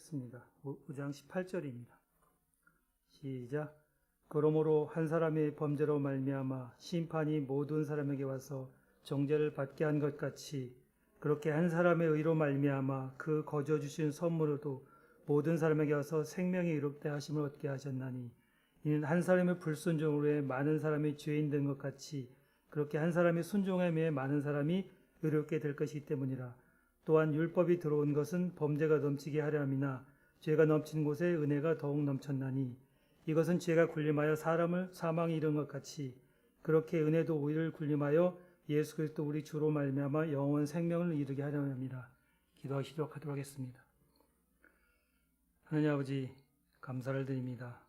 읽겠습니다. 5장 18절입니다. 시작. 그러므로 한 사람의 범죄로 말미암아 심판이 모든 사람에게 와서 정죄를 받게 한 것 같이 그렇게 한 사람의 의로 말미암아 그 거저 주신 선물로도 모든 사람에게 와서 생명이 이롭게 하심을 얻게 하셨나니 이는 한 사람의 불순종으로 해 많은 사람이 죄인 된 것 같이 그렇게 한 사람이 순종함에 많은 사람이 의롭게 될 것이기 때문이라 또한 율법이 들어온 것은 범죄가 넘치게 하려 함이나 죄가 넘친 곳에 은혜가 더욱 넘쳤나니 이것은 죄가 군림하여 사람을 사망에 이른 것 같이 그렇게 은혜도 우리를 군림하여 예수 그리스도 우리 주로 말미암아 영원 생명을 이루게 하려 함이라 기도하시도록 하도록 하겠습니다. 하나님 아버지 감사를 드립니다.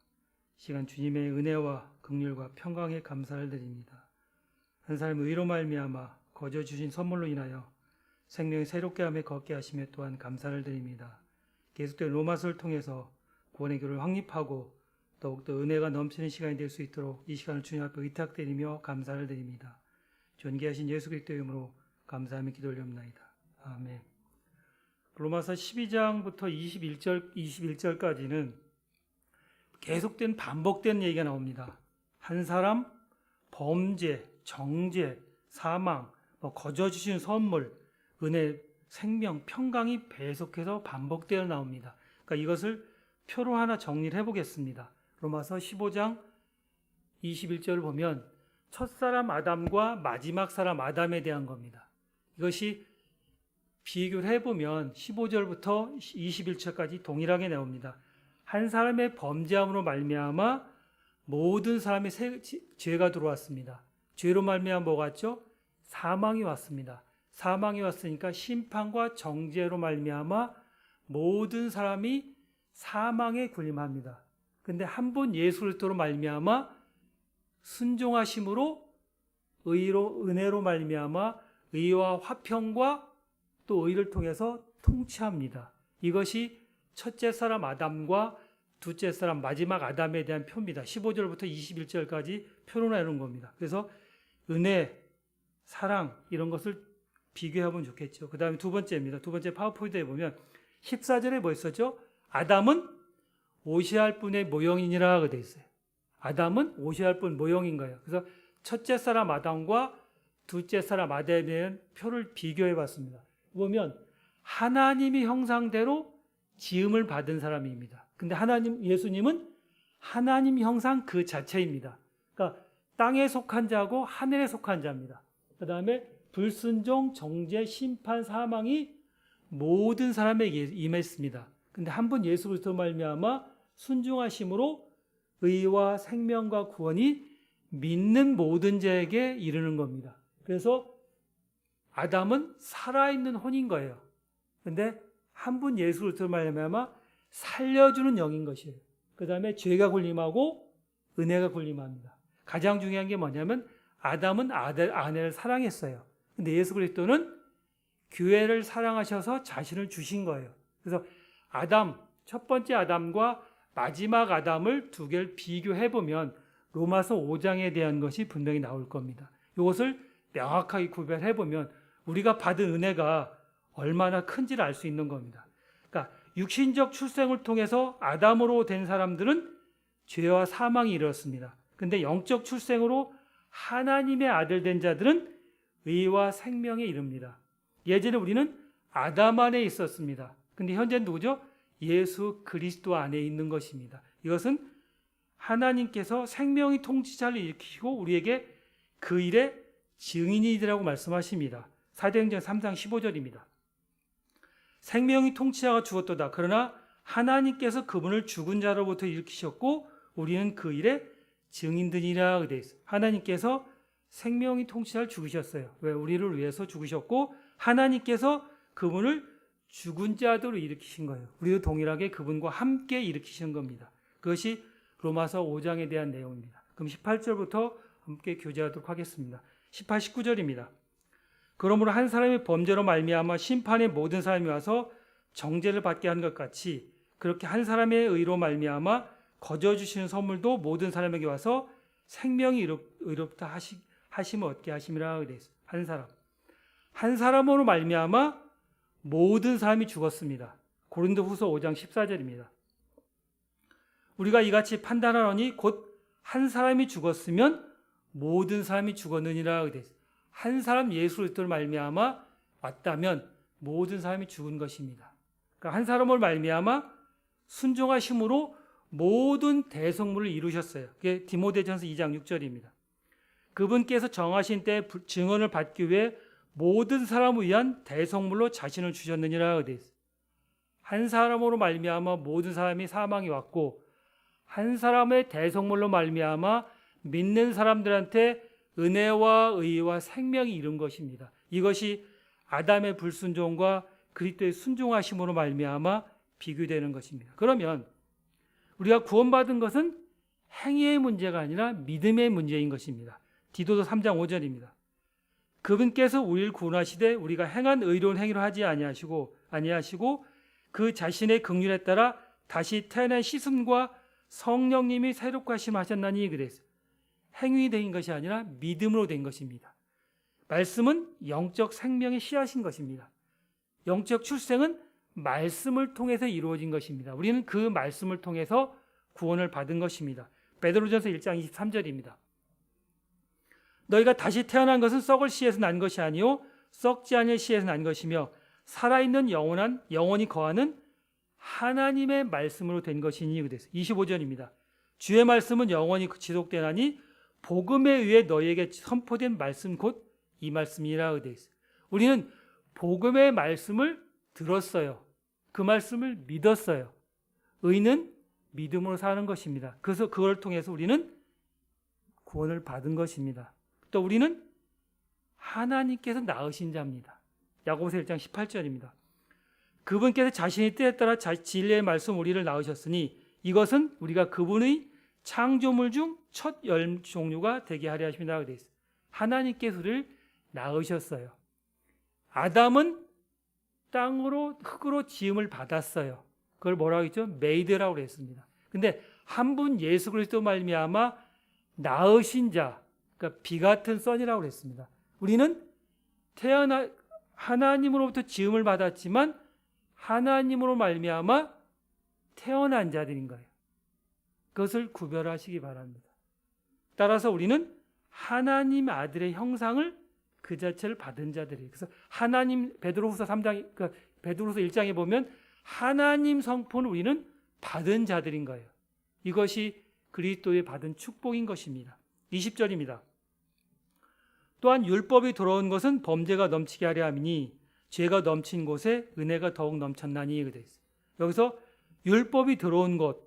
시간 주님의 은혜와 긍휼과 평강에 감사를 드립니다. 한 사람의 의로 말미암아 거저 주신 선물로 인하여 생명이 새롭게 함에 걷게 하심에 또한 감사를 드립니다. 계속된 로마서를 통해서 구원의 교를 확립하고 더욱더 은혜가 넘치는 시간이 될 수 있도록 이 시간을 주님 앞에 의탁드리며 감사를 드립니다. 존귀하신 예수 그리스도의 이름으로 감사하며 기도 올려옵나이다. 아멘. 로마서 12장부터 21절 21절까지는 계속된 반복된 얘기가 나옵니다. 한 사람 범죄, 정죄, 사망, 뭐 거저 주신 선물, 은혜, 생명, 평강이 계속해서 반복되어 나옵니다. 그러니까 이것을 표로 하나 정리를 해보겠습니다. 로마서 15장 21절을 보면 첫사람 아담과 마지막 사람 아담에 대한 겁니다. 이것이 비교를 해보면 15절부터 21절까지 동일하게 나옵니다. 한 사람의 범죄함으로 말미암아 모든 사람의 세, 죄가 들어왔습니다. 죄로 말미암아 뭐가 왔죠? 사망이 왔습니다. 사망이 왔으니까 심판과 정죄로 말미암아 모든 사람이 사망에 군림합니다. 근데 한분 예수 그리스도로 말미암아 순종하심으로 의로 은혜로 말미암아 의와 화평과 또 의를 통해서 통치합니다. 이것이 첫째 사람 아담과 둘째 사람 마지막 아담에 대한 표입니다. 15절부터 21절까지 표로 나누는 겁니다. 그래서 은혜, 사랑 이런 것을 비교해보면 좋겠죠. 그 다음에 두 번째입니다. 두 번째 파워포인트에 보면 14절에 뭐 있었죠? 아담은 오시할 분의 모형이니라 되어 있어요. 아담은 오시할 분 모형인 거예요. 그래서 첫째 사람 아담과 둘째 사람 대한 표를 비교해 봤습니다. 보면 하나님이 형상대로 지음을 받은 사람입니다. 근데 하나님 예수님은 하나님 형상 그 자체입니다. 그러니까 땅에 속한 자고 하늘에 속한 자입니다. 그다음에 불순종, 정죄, 심판, 사망이 모든 사람에게 임했습니다. 근데 한분 예수 그리스도 말미암아 순종하심으로 의와 생명과 구원이 믿는 모든 자에게 이르는 겁니다. 그래서 아담은 살아있는 혼인 거예요. 근데 한 분 예수 그리스도 말미암아 살려주는 영인 것이에요. 그 다음에 죄가 군림하고 은혜가 군림합니다. 가장 중요한 게 뭐냐면 아담은 아들, 아내를 사랑했어요. 근데 예수 그리스도는 교회를 사랑하셔서 자신을 주신 거예요. 그래서 아담, 첫 번째 아담과 마지막 아담을 두 개를 비교해 보면 로마서 5장에 대한 것이 분명히 나올 겁니다. 이것을 명확하게 구별해 보면 우리가 받은 은혜가 얼마나 큰지를 알 수 있는 겁니다. 그러니까 육신적 출생을 통해서 아담으로 된 사람들은 죄와 사망이 이르렀습니다. 근데 영적 출생으로 하나님의 아들 된 자들은 의와 생명에 이릅니다. 예전에 우리는 아담 안에 있었습니다. 근데 현재는 누구죠? 예수 그리스도 안에 있는 것입니다. 이것은 하나님께서 생명의 통치자를 일으키고 우리에게 그 일의 증인이 되라고 말씀하십니다. 사도행전 3장 15절입니다. 생명의 통치자가 죽었도다. 그러나 하나님께서 그분을 죽은 자로부터 일으키셨고 우리는 그 일의 증인들이라 되어 있어요. 하나님께서 생명의 통치자를 죽으셨어요. 왜? 우리를 위해서 죽으셨고 하나님께서 그분을 죽은 자들로 일으키신 거예요. 우리도 동일하게 그분과 함께 일으키신 겁니다. 그것이 로마서 5장에 대한 내용입니다. 그럼 18절부터 함께 교제하도록 하겠습니다. 18, 19절입니다. 그러므로 한 사람의 범죄로 말미암아 심판의 모든 사람이 와서 정죄를 받게 한 것 같이 그렇게 한 사람의 의로 말미암아 거저 주시는 선물도 모든 사람에게 와서 생명이 의롭다 하시, 하시면 얻게 하심이라 있어요. 한 사람. 한 사람으로 말미암아 모든 사람이 죽었습니다. 고린도 후서 5장 14절입니다. 우리가 이같이 판단하노니 곧 한 사람이 죽었으면 모든 사람이 죽었느니라 그랬어요. 한 사람 예수 그리스도를 말미암아 왔다면 모든 사람이 죽은 것입니다. 그러니까 한 사람을 말미암아 순종하심으로 모든 대성물을 이루셨어요. 그게 디모데전서 2장 6절입니다. 그분께서 정하신 때 부- 증언을 받기 위해 모든 사람을 위한 대성물로 자신을 주셨느니라 그랬어요. 한 사람으로 말미암아 모든 사람이 사망이 왔고 한 사람의 대성물로 말미암아 믿는 사람들한테 은혜와 의와 생명이 이룬 것입니다. 이것이 아담의 불순종과 그리스도의 순종하심으로 말미암아 비교되는 것입니다. 그러면 우리가 구원받은 것은 행위의 문제가 아니라 믿음의 문제인 것입니다. 디도서 3장 5절입니다. 그분께서 우리를 구원하시되 우리가 행한 의로운 행위를 하지 아니하시고 아니하시고 그 자신의 긍휼에 따라 다시 태어난 시슴과 성령님이 새롭게 하심 하셨나니 그랬어요. 행위 된 것이 아니라 믿음으로 된 것입니다. 말씀은 영적 생명의 씨앗인 것입니다. 영적 출생은 말씀을 통해서 이루어진 것입니다. 우리는 그 말씀을 통해서 구원을 받은 것입니다. 베드로전서 1장 23절입니다. 너희가 다시 태어난 것은 썩을 씨에서 난 것이 아니요 썩지 않을 씨에서 난 것이며 살아있는 영원한 영원히 거하는 하나님의 말씀으로 된 것이니 그래서 25절입니다. 주의 말씀은 영원히 지속되나니 복음에 의해 너희에게 선포된 말씀 곧 이 말씀이라 그랬어요. 우리는 복음의 말씀을 들었어요. 그 말씀을 믿었어요. 의는 믿음으로 사는 것입니다. 그래서 그걸 통해서 우리는 구원을 받은 것입니다. 또 우리는 하나님께서 낳으신 자입니다. 야고보서 1장 18절입니다. 그분께서 자신의 때에 따라 자- 진리의 말씀 우리를 낳으셨으니 이것은 우리가 그분의 창조물 중 첫 열 종류가 되게 하려 하십니다. 되어 있어요. 하나님께서 우리를 낳으셨어요. 아담은 땅으로 흙으로 지음을 받았어요. 그걸 뭐라고 했죠? 메이드라고 그랬습니다. 근데 한 분 예수 그리스도 말미암아 낳으신 자, 그러니까 비 같은 선이라고 그랬습니다. 우리는 태어나 하나님으로부터 지음을 받았지만 하나님으로 말미암아 태어난 자들인 거예요. 그것을 구별하시기 바랍니다. 따라서 우리는 하나님 아들의 형상을 그 자체를 받은 자들이에요. 그래서 하나님 베드로후서 3장 그러니까 베드로후서 1장에 보면 하나님 성품을 우리는 받은 자들인 거예요. 이것이 그리스도의 받은 축복인 것입니다. 20절입니다. 또한 율법이 들어온 것은 범죄가 넘치게 하려 함이니 죄가 넘친 곳에 은혜가 더욱 넘쳤나니 그돼 있어요. 여기서 율법이 들어온 것,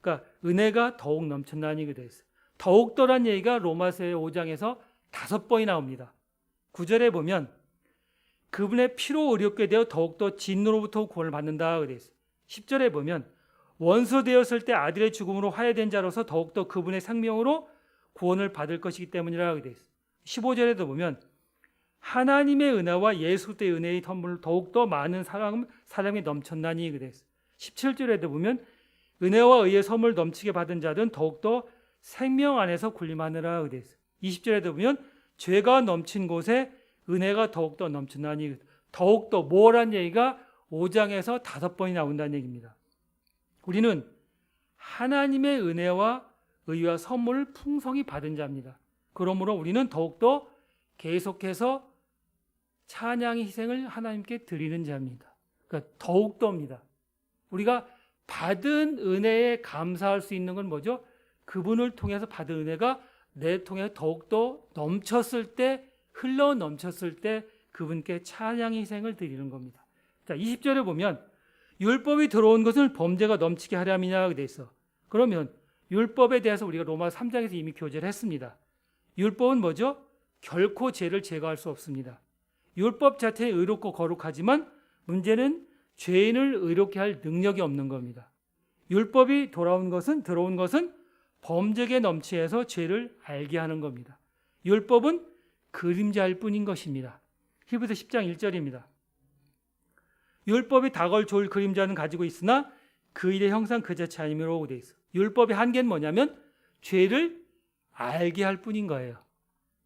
그러니까 은혜가 더욱 넘쳤나니 그돼 있어요. 더욱더란 얘기가 로마서 5장에서 다섯 번이 나옵니다. 9절에 보면 그분의 피로 의롭게 되어 더욱더 진노로부터 구원을 받는다 그래 있어요. 10절에 보면 원수 되었을 때 아들의 죽음으로 화해된 자로서 더욱더 그분의 생명으로 구원을 받을 것이기 때문이라고 되어 있어요. 15절에도 보면 하나님의 은혜와 예수 때의 은혜의 선물 더욱더 많은 사랑, 사랑이 넘쳤나니 그랬어요. 17절에도 보면 은혜와 의의 선물 넘치게 받은 자들은 더욱더 생명 안에서 군림하느라 그랬어요. 20절에도 보면 죄가 넘친 곳에 은혜가 더욱더 넘치나니 더욱더 뭐란 얘기가 5장에서 다섯 번이 나온다는 얘기입니다. 우리는 하나님의 은혜와 의와 선물을 풍성히 받은 자입니다. 그러므로 우리는 더욱더 계속해서 찬양의 희생을 하나님께 드리는 자입니다. 그러니까 더욱더입니다. 우리가 받은 은혜에 감사할 수 있는 건 뭐죠? 그분을 통해서 받은 은혜가 내 통해 더욱더 넘쳤을 때, 흘러 넘쳤을 때 그분께 찬양의 희생을 드리는 겁니다. 자, 20절에 보면 율법이 들어온 것을 범죄가 넘치게 하려면이라고 돼 있어. 그러면 율법에 대해서 우리가 로마 3장에서 이미 교제를 했습니다. 율법은 뭐죠? 결코 죄를 제거할 수 없습니다. 율법 자체는 의롭고 거룩하지만 문제는 죄인을 의롭게 할 능력이 없는 겁니다. 율법이 돌아온 것은 들어온 것은 범죄에 넘치해서 죄를 알게 하는 겁니다. 율법은 그림자일 뿐인 것입니다. 히브리서 10장 1절입니다. 율법이 조일 그림자는 가지고 있으나 그 일의 형상 그 자체 아니므로 돼 있어. 율법의 한계는 뭐냐면 죄를 알게 할 뿐인 거예요.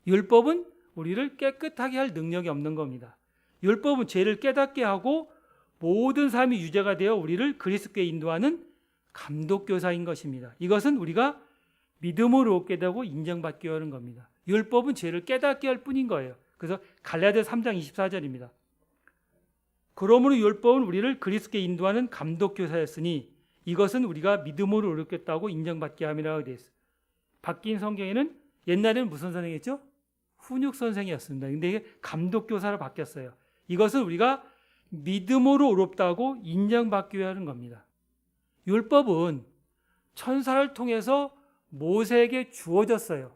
율법은 우리를 깨끗하게 할 능력이 없는 겁니다. 율법은 죄를 깨닫게 하고 모든 삶이 유죄가 되어 우리를 그리스도께 인도하는 감독 교사인 것입니다. 이것은 우리가 믿음으로 얻게 되고 인정받게 하는 겁니다. 율법은 죄를 깨닫게 할 뿐인 거예요. 그래서 갈라디아 3장 24절입니다. 그러므로 율법은 우리를 그리스도께 인도하는 감독 교사였으니 이것은 우리가 믿음으로 얻겠다고 인정받게 함이라고 되어 있어요. 바뀐 성경에는 옛날에는 무슨 선생이었죠? 훈육 선생이었습니다. 근데 이게 감독 교사로 바뀌었어요. 이것은 우리가 믿음으로 어렵다고 인정받기 위해 하는 겁니다. 율법은 천사를 통해서 모세에게 주어졌어요.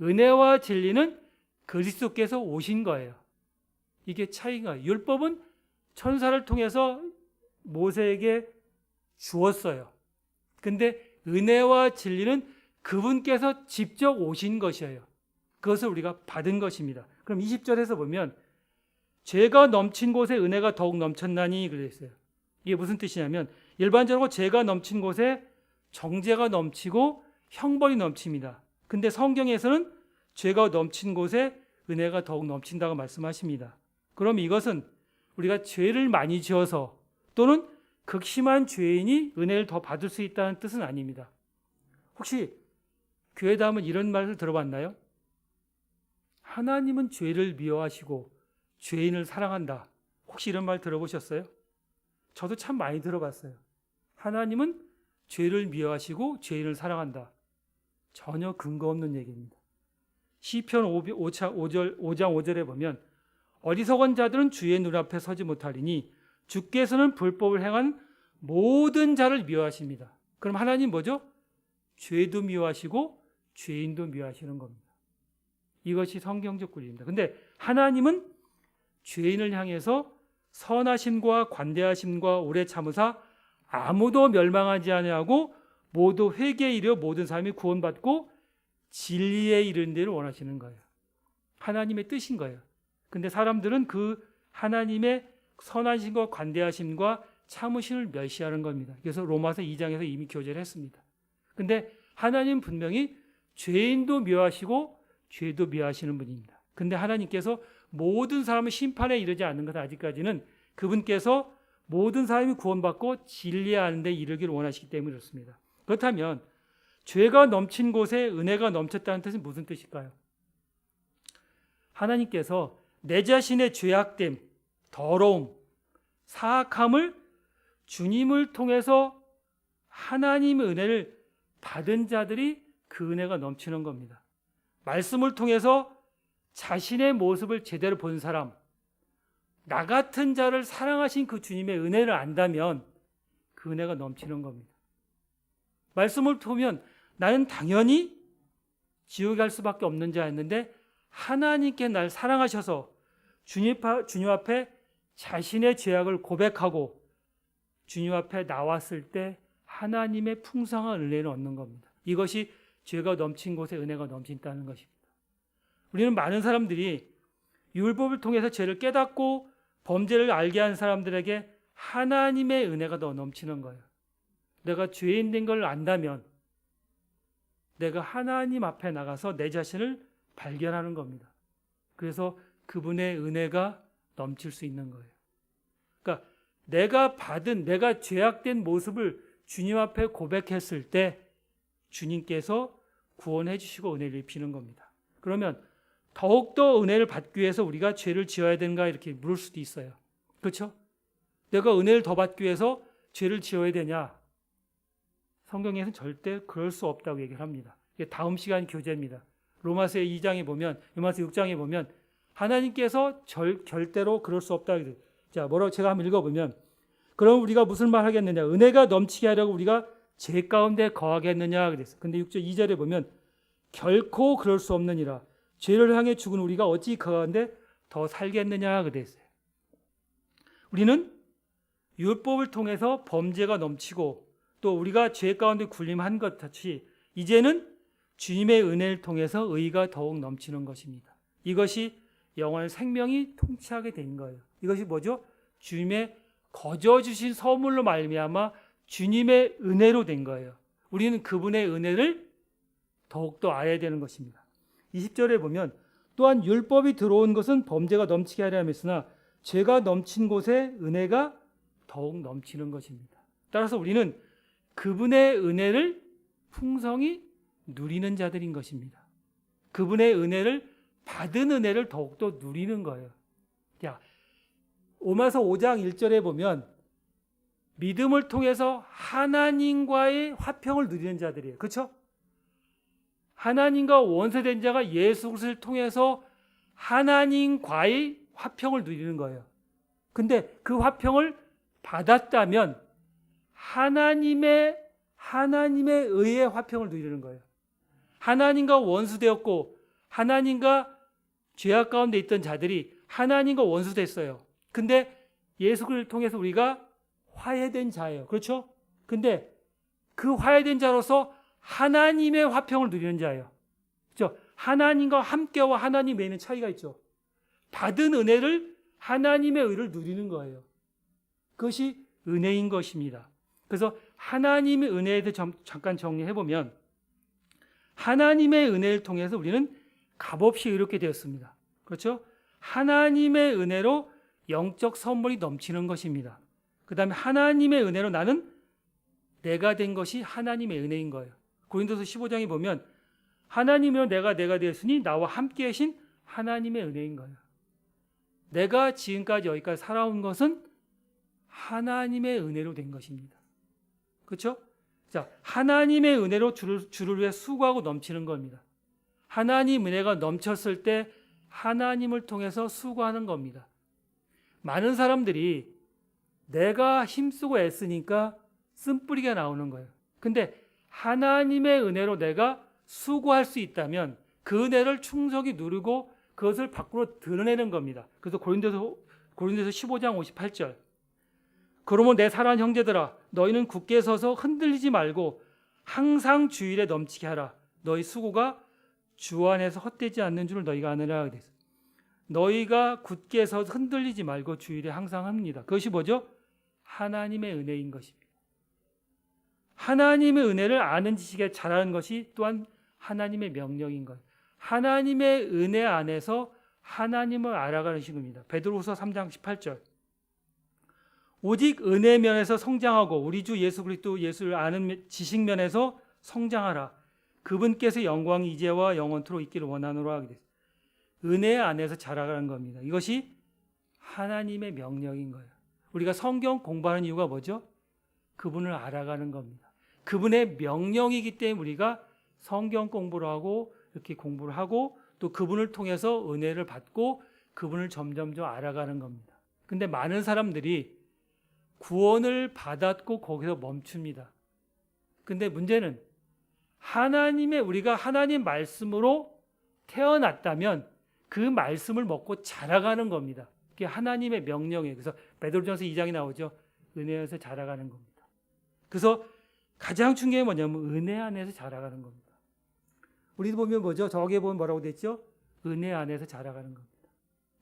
은혜와 진리는 그리스도께서 오신 거예요. 이게 차이가 율법은 천사를 통해서 모세에게 주었어요. 근데 은혜와 진리는 그분께서 직접 오신 것이에요. 그것을 우리가 받은 것입니다. 그럼 20절에서 보면 죄가 넘친 곳에 은혜가 더욱 넘쳤나니 그랬어요. 이게 무슨 뜻이냐면 일반적으로 죄가 넘친 곳에 정죄가 넘치고 형벌이 넘칩니다. 근데 성경에서는 죄가 넘친 곳에 은혜가 더욱 넘친다고 말씀하십니다. 그럼 이것은 우리가 죄를 많이 지어서 또는 극심한 죄인이 은혜를 더 받을 수 있다는 뜻은 아닙니다. 혹시 교회다 하면 이런 말을 들어봤나요? 하나님은 죄를 미워하시고 죄인을 사랑한다. 혹시 이런 말 들어보셨어요? 저도 참 많이 들어봤어요. 하나님은 죄를 미워하시고 죄인을 사랑한다. 전혀 근거 없는 얘기입니다. 시편 5장 5절에 보면 어리석은 자들은 주의 눈앞에 서지 못하리니 주께서는 불법을 행한 모든 자를 미워하십니다. 그럼 하나님 뭐죠? 죄도 미워하시고 죄인도 미워하시는 겁니다. 이것이 성경적 구리입니다. 근데 하나님은 죄인을 향해서 선하심과 관대하심과 오래 참으사 아무도 멸망하지 아니하고 모두 회개에 이르 모든 사람이 구원받고 진리에 이르는 데를 원하시는 거예요. 하나님의 뜻인 거예요. 근데 사람들은 그 하나님의 선하심과 관대하심과 참으심을 멸시하는 겁니다. 그래서 로마서 2장에서 이미 교제를 했습니다. 근데 하나님 분명히 죄인도 묘하시고 죄도 묘하시는 분입니다. 근데 하나님께서 모든 사람을 심판에 이르지 않는 것 아직까지는 그분께서 모든 사람이 구원받고 진리하는 데 이르기를 원하시기 때문에 그렇습니다. 그렇다면 죄가 넘친 곳에 은혜가 넘쳤다는 뜻은 무슨 뜻일까요? 하나님께서 내 자신의 죄악됨, 더러움, 사악함을 주님을 통해서 하나님의 은혜를 받은 자들이 그 은혜가 넘치는 겁니다. 말씀을 통해서 자신의 모습을 제대로 본 사람, 나 같은 자를 사랑하신 그 주님의 은혜를 안다면 그 은혜가 넘치는 겁니다. 말씀을 보면 나는 당연히 지옥에 갈 수밖에 없는 자였는데 하나님께 날 사랑하셔서 주님, 앞에 자신의 죄악을 고백하고 주님 앞에 나왔을 때 하나님의 풍성한 은혜를 얻는 겁니다. 이것이 죄가 넘친 곳에 은혜가 넘친다는 것입니다. 우리는 많은 사람들이 율법을 통해서 죄를 깨닫고 범죄를 알게 한 사람들에게 하나님의 은혜가 더 넘치는 거예요. 내가 죄인 된 걸 안다면 내가 하나님 앞에 나가서 내 자신을 발견하는 겁니다. 그래서 그분의 은혜가 넘칠 수 있는 거예요. 그러니까 내가 받은 내가 죄악된 모습을 주님 앞에 고백했을 때 주님께서 구원해 주시고 은혜를 입히는 겁니다. 그러면 더욱더 은혜를 받기 위해서 우리가 죄를 지어야 되는가 이렇게 물을 수도 있어요. 그렇죠? 내가 은혜를 더 받기 위해서 죄를 지어야 되냐? 성경에서는 절대 그럴 수 없다고 얘기를 합니다. 이게 다음 시간 교재입니다. 로마서 2장에 보면, 로마서 6장에 보면 하나님께서 절, 절대로 그럴 수 없다. 자, 뭐라고 제가 한번 읽어보면 그럼 우리가 무슨 말 하겠느냐? 은혜가 넘치게 하려고 우리가 죄 가운데 거하겠느냐? 그랬어. 근데 6절 2절에 보면 결코 그럴 수 없느니라. 죄를 향해 죽은 우리가 어찌 그 가운데 더 살겠느냐? 그랬어요. 우리는 율법을 통해서 범죄가 넘치고 또 우리가 죄 가운데 굴림한 것 같이 이제는 주님의 은혜를 통해서 의가 더욱 넘치는 것입니다. 이것이 영원한 생명이 통치하게 된 거예요. 이것이 뭐죠? 주님의 거저 주신 선물로 말미암아 주님의 은혜로 된 거예요. 우리는 그분의 은혜를 더욱더 알아야 되는 것입니다. 20절에 보면 또한 율법이 들어온 것은 범죄가 넘치게 하려 함이으나 죄가 넘친 곳에 은혜가 더욱 넘치는 것입니다. 따라서 우리는 그분의 은혜를 풍성히 누리는 자들인 것입니다. 그분의 은혜를 받은 은혜를 더욱더 누리는 거예요. 야, 오마서 5장 1절에 보면 믿음을 통해서 하나님과의 화평을 누리는 자들이에요. 그렇죠? 하나님과 원수된 자가 예수 그리스도를 통해서 하나님과의 화평을 누리는 거예요. 근데 그 화평을 받았다면 하나님의 하나님의 의의 화평을 누리는 거예요. 하나님과 원수되었고 하나님과 죄악 가운데 있던 자들이 하나님과 원수됐어요. 근데 예수 그리스도를 통해서 우리가 화해된 자예요. 그렇죠? 근데 그 화해된 자로서 하나님의 화평을 누리는 자예요. 그렇죠? 하나님과 함께와 하나님 외에는 차이가 있죠. 받은 은혜를 하나님의 의를 누리는 거예요. 그것이 은혜인 것입니다. 그래서 하나님의 은혜에 대해 잠깐 정리해 보면 하나님의 은혜를 통해서 우리는 값없이 의롭게 되었습니다. 그렇죠? 하나님의 은혜로 영적 선물이 넘치는 것입니다. 그 다음에 하나님의 은혜로 나는 내가 된 것이 하나님의 은혜인 거예요. 고린도서 15장에 보면 하나님으로 내가 내가 되었으니 나와 함께 하신 하나님의 은혜인 거예요. 내가 지금까지 여기까지 살아온 것은 하나님의 은혜로 된 것입니다. 그렇죠? 자, 하나님의 은혜로 주를, 주를 위해 수고하고 넘치는 겁니다. 하나님 은혜가 넘쳤을 때 하나님을 통해서 수고하는 겁니다. 많은 사람들이 내가 힘쓰고 애쓰니까 쓴뿌리가 나오는 거예요. 근데 하나님의 은혜로 내가 수고할 수 있다면 그 은혜를 충성히 누르고 그것을 밖으로 드러내는 겁니다. 그래서 고린도서 고린도서 15장 58절. 그러면 내 사랑하는 형제들아 너희는 굳게 서서 흔들리지 말고 항상 주일에 넘치게 하라. 너희 수고가 주 안에서 헛되지 않는 줄을 너희가 아느라. 너희가 굳게 서서 흔들리지 말고 주일에 항상 합니다. 그것이 뭐죠? 하나님의 은혜인 것입니다. 하나님의 은혜를 아는 지식에 잘하는 것이 또한 하나님의 명령인 거예요. 하나님의 은혜 안에서 하나님을 알아가는 식입니다. 베드로후서 3장 18절. 오직 은혜 면에서 성장하고 우리 주 예수 그리스도 예수를 아는 지식 면에서 성장하라. 그분께서 영광이 이제와 영원토록 있기를 원하노라 하게 됐어요. 은혜 안에서 자라가는 겁니다. 이것이 하나님의 명령인 거예요. 우리가 성경 공부하는 이유가 뭐죠? 그분을 알아가는 겁니다. 그분의 명령이기 때문에 우리가 성경 공부를 하고 이렇게 공부를 하고 또 그분을 통해서 은혜를 받고 그분을 점점점 알아가는 겁니다. 근데 많은 사람들이 구원을 받았고 거기서 멈춥니다. 근데 문제는 하나님의 우리가 하나님 말씀으로 태어났다면 그 말씀을 먹고 자라가는 겁니다. 그게 하나님의 명령이에요. 그래서 베드로전서 2장이 나오죠. 은혜에서 자라가는 겁니다. 그래서 가장 중요한 게 뭐냐면 은혜 안에서 자라가는 겁니다. 우리도 보면 뭐죠? 저기에 보면 뭐라고 됐죠? 은혜 안에서 자라가는 겁니다.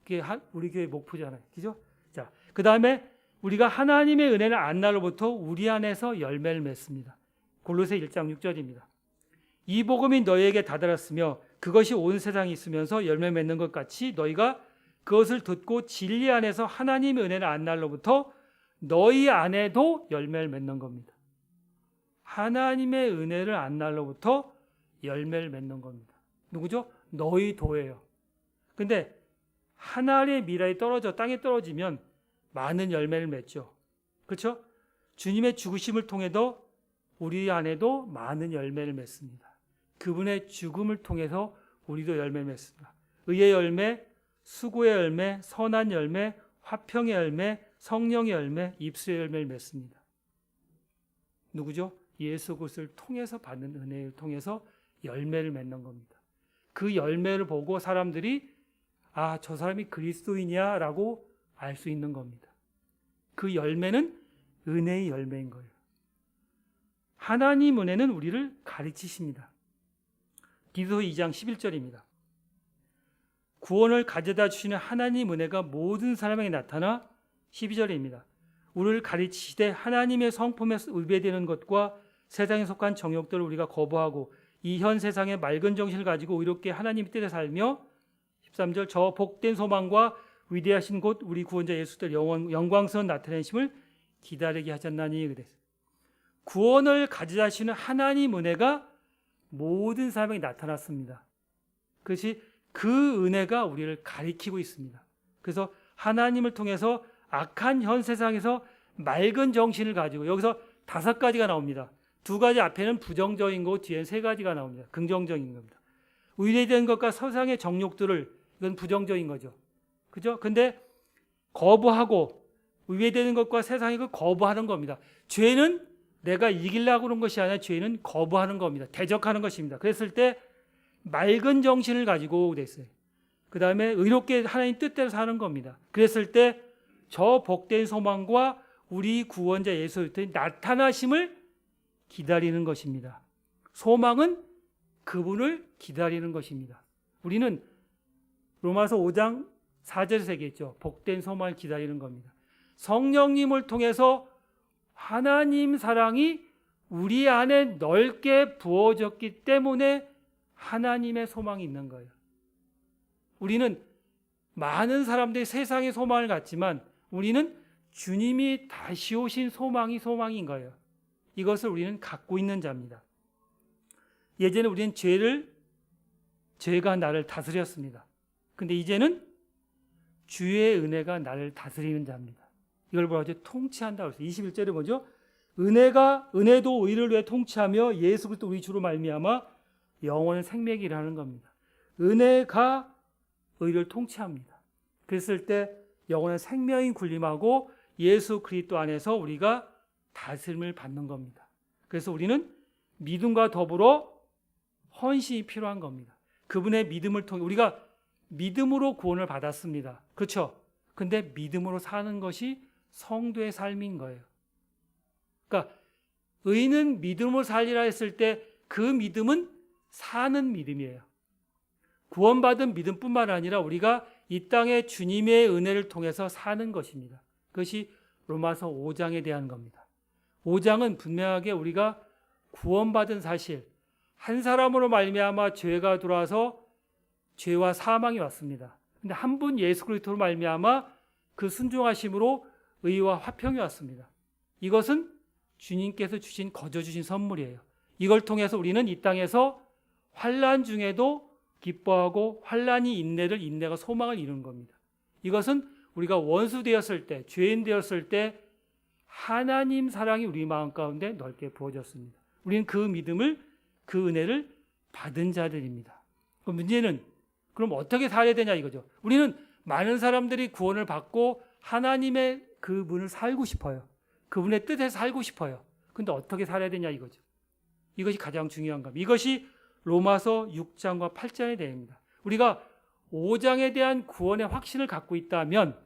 그게 우리 교회 목표잖아요. 그죠? 자, 그 다음에 우리가 하나님의 은혜를 안 날로부터 우리 안에서 열매를 맺습니다. 골로새 1장 6절입니다. 이 복음이 너희에게 다다랐으며 그것이 온 세상에 있으면서 열매 맺는 것 같이 너희가 그것을 듣고 진리 안에서 하나님의 은혜를 안 날로부터 너희 안에도 열매를 맺는 겁니다. 하나님의 은혜를 안 날로부터 열매를 맺는 겁니다. 누구죠? 너희 도예요. 근데 하나의 미라에 떨어져 땅에 떨어지면 많은 열매를 맺죠. 그렇죠? 주님의 죽으심을 통해도 우리 안에도 많은 열매를 맺습니다. 그분의 죽음을 통해서 우리도 열매 맺습니다. 의의 열매, 수고의 열매, 선한 열매, 화평의 열매, 성령의 열매, 입수의 열매를 맺습니다. 누구죠? 예수 그리스도를 통해서 받는 은혜를 통해서 열매를 맺는 겁니다. 그 열매를 보고 사람들이 아, 저 사람이 그리스도이냐라고 알 수 있는 겁니다. 그 열매는 은혜의 열매인 거예요. 하나님 은혜는 우리를 가르치십니다. 디도 2장 11절입니다. 구원을 가져다 주시는 하나님 은혜가 모든 사람에게 나타나 12절입니다. 우리를 가르치시되 하나님의 성품에 의배되는 것과 세상에 속한 정욕들을 우리가 거부하고 이 현 세상의 맑은 정신을 가지고 의롭게 하나님 뜻에 살며 13절 저 복된 소망과 위대하신 곳 우리 구원자 예수들 영원 영광스러운 나타내심을 기다리게 하셨나니 그랬어요. 구원을 가져다시는 하나님 은혜가 모든 사람에게 나타났습니다. 그것이 그 은혜가 우리를 가리키고 있습니다. 그래서 하나님을 통해서 악한 현 세상에서 맑은 정신을 가지고 여기서 다섯 가지가 나옵니다. 두 가지 앞에는 부정적인 거 뒤엔 세 가지가 나옵니다. 긍정적인 겁니다. 의뢰된 것과 세상의 정욕들을 이건 부정적인 거죠. 그죠? 근데 거부하고 의뢰되는 것과 세상의 그 거부하는 겁니다. 죄는 내가 이기려고 그런 것이 아니라 죄는 거부하는 겁니다. 대적하는 것입니다. 그랬을 때 맑은 정신을 가지고 됐어요. 그 다음에 의롭게 하나님 뜻대로 사는 겁니다. 그랬을 때 저 복된 소망과 우리 구원자 예수 그리스도의 나타나심을 기다리는 것입니다. 소망은 그분을 기다리는 것입니다. 우리는 로마서 5장 4절에서 얘기했죠. 복된 소망을 기다리는 겁니다. 성령님을 통해서 하나님 사랑이 우리 안에 넓게 부어졌기 때문에 하나님의 소망이 있는 거예요. 우리는 많은 사람들이 세상의 소망을 갖지만 우리는 주님이 다시 오신 소망이 소망인 거예요. 이것을 우리는 갖고 있는 자입니다. 예전에 우리는 죄를 죄가 나를 다스렸습니다. 근데 이제는 주의 은혜가 나를 다스리는 자입니다. 이걸 뭐라 하죠? 통치한다고 했어요. 21절에 뭐죠? 은혜가 은혜도 의를 위해 통치하며 예수 그리스도 우리 주로 말미암아 영원한 생명이라는 겁니다. 은혜가 의를 통치합니다. 그랬을 때 영원한 생명이 군림하고 예수 그리스도 안에서 우리가 다스림을 받는 겁니다. 그래서 우리는 믿음과 더불어 헌신이 필요한 겁니다. 그분의 믿음을 통해 우리가 믿음으로 구원을 받았습니다. 그렇죠? 근데 믿음으로 사는 것이 성도의 삶인 거예요. 그러니까 의는 믿음으로 살리라 했을 때 그 믿음은 사는 믿음이에요. 구원받은 믿음뿐만 아니라 우리가 이 땅에 주님의 은혜를 통해서 사는 것입니다. 그것이 로마서 5장에 대한 겁니다. 5장은 분명하게 우리가 구원받은 사실, 한 사람으로 말미암아 죄가 들어와서 죄와 사망이 왔습니다. 근데 한 분 예수 그리스도로 말미암아 그 순종하심으로 의와 화평이 왔습니다. 이것은 주님께서 주신 거저 주신 선물이에요. 이걸 통해서 우리는 이 땅에서 환란 중에도 기뻐하고 환란이 인내를 인내가 소망을 이루는 겁니다. 이것은 우리가 원수 되었을 때, 죄인 되었을 때 하나님 사랑이 우리 마음 가운데 넓게 부어졌습니다. 우리는 그 믿음을 그 은혜를 받은 자들입니다. 그 문제는 그럼 어떻게 살아야 되냐 이거죠. 우리는 많은 사람들이 구원을 받고 하나님의 그분을 살고 싶어요. 그분의 뜻에 살고 싶어요. 근데 어떻게 살아야 되냐 이거죠. 이것이 가장 중요한 겁니다. 이것이 로마서 6장과 8장의 내용입니다. 우리가 5장에 대한 구원의 확신을 갖고 있다면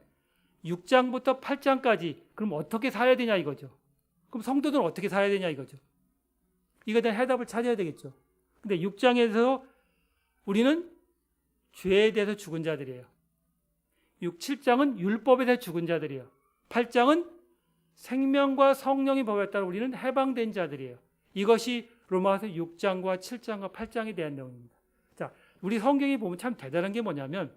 6장부터 8장까지 그럼 어떻게 살아야 되냐 이거죠. 그럼 성도들은 어떻게 살아야 되냐 이거죠. 이거에 대한 해답을 찾아야 되겠죠. 근데 6장에서 우리는 죄에 대해서 죽은 자들이에요. 6, 7장은 율법에 대해 죽은 자들이에요. 8장은 생명과 성령의 법에 따라 우리는 해방된 자들이에요. 이것이 로마서 6장과 7장과 8장에 대한 내용입니다. 자, 우리 성경이 보면 참 대단한 게 뭐냐면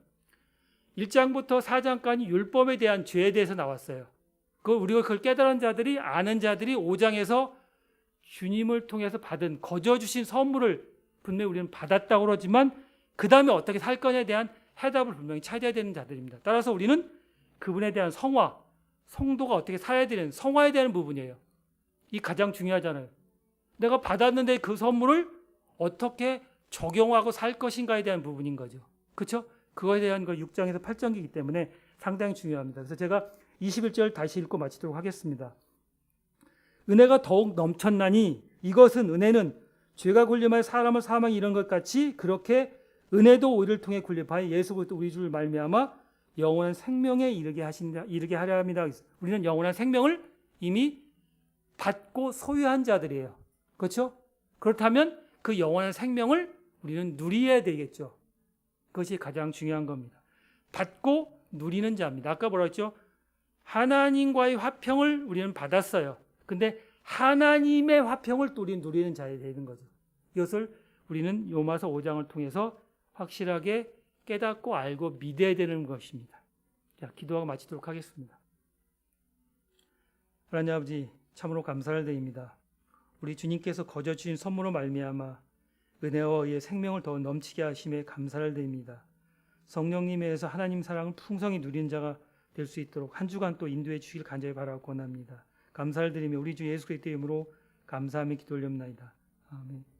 1장부터 4장까지 율법에 대한 죄에 대해서 나왔어요. 그 우리가 그걸 깨달은 자들이 아는 자들이 5장에서 주님을 통해서 받은 거저 주신 선물을 분명히 우리는 받았다고 그러지만 그 다음에 어떻게 살 거냐에 대한 해답을 분명히 찾아야 되는 자들입니다. 따라서 우리는 그분에 대한 성화, 성도가 어떻게 살아야 되는 성화에 대한 부분이에요. 이 가장 중요하잖아요. 내가 받았는데 그 선물을 어떻게 적용하고 살 것인가에 대한 부분인 거죠. 그렇죠? 그거에 대한 거 6장에서 8장이기 때문에 상당히 중요합니다. 그래서 제가 21절 다시 읽고 마치도록 하겠습니다. 은혜가 더욱 넘쳤나니 이것은 은혜는 죄가 군림하여 사람을 사망 이런 것 같이 그렇게 은혜도 우리를 통해 군림하여 예수 그리스도 우리 주를 말미암아 영원한 생명에 이르게 하신다 이르게 하려 합니다. 우리는 영원한 생명을 이미 받고 소유한 자들이에요. 그렇죠? 그렇다면 그 영원한 생명을 우리는 누려야 되겠죠. 그것이 가장 중요한 겁니다. 받고 누리는 자입니다. 아까 뭐라 했죠? 하나님과의 화평을 우리는 받았어요. 근데 하나님의 화평을 또 우리는 누리는 자에 되는 거죠. 이것을 우리는 요마서 5장을 통해서 확실하게 깨닫고 알고 믿어야 되는 것입니다. 자, 기도하고 마치도록 하겠습니다. 하나님 아버지 참으로 감사를 드립니다. 우리 주님께서 거저 주신 선물로 말미암아 은혜와 의의 생명을 더 넘치게 하심에 감사를 드립니다. 성령님에 의해서 하나님 사랑을 풍성히 누린 자가 될 수 있도록 한 주간 또 인도해 주길 간절히 바라고 권합니다. 감사를 드리며 우리 주 예수 그리스도의 이름으로 감사하며 기도 올렵나이다. 아멘.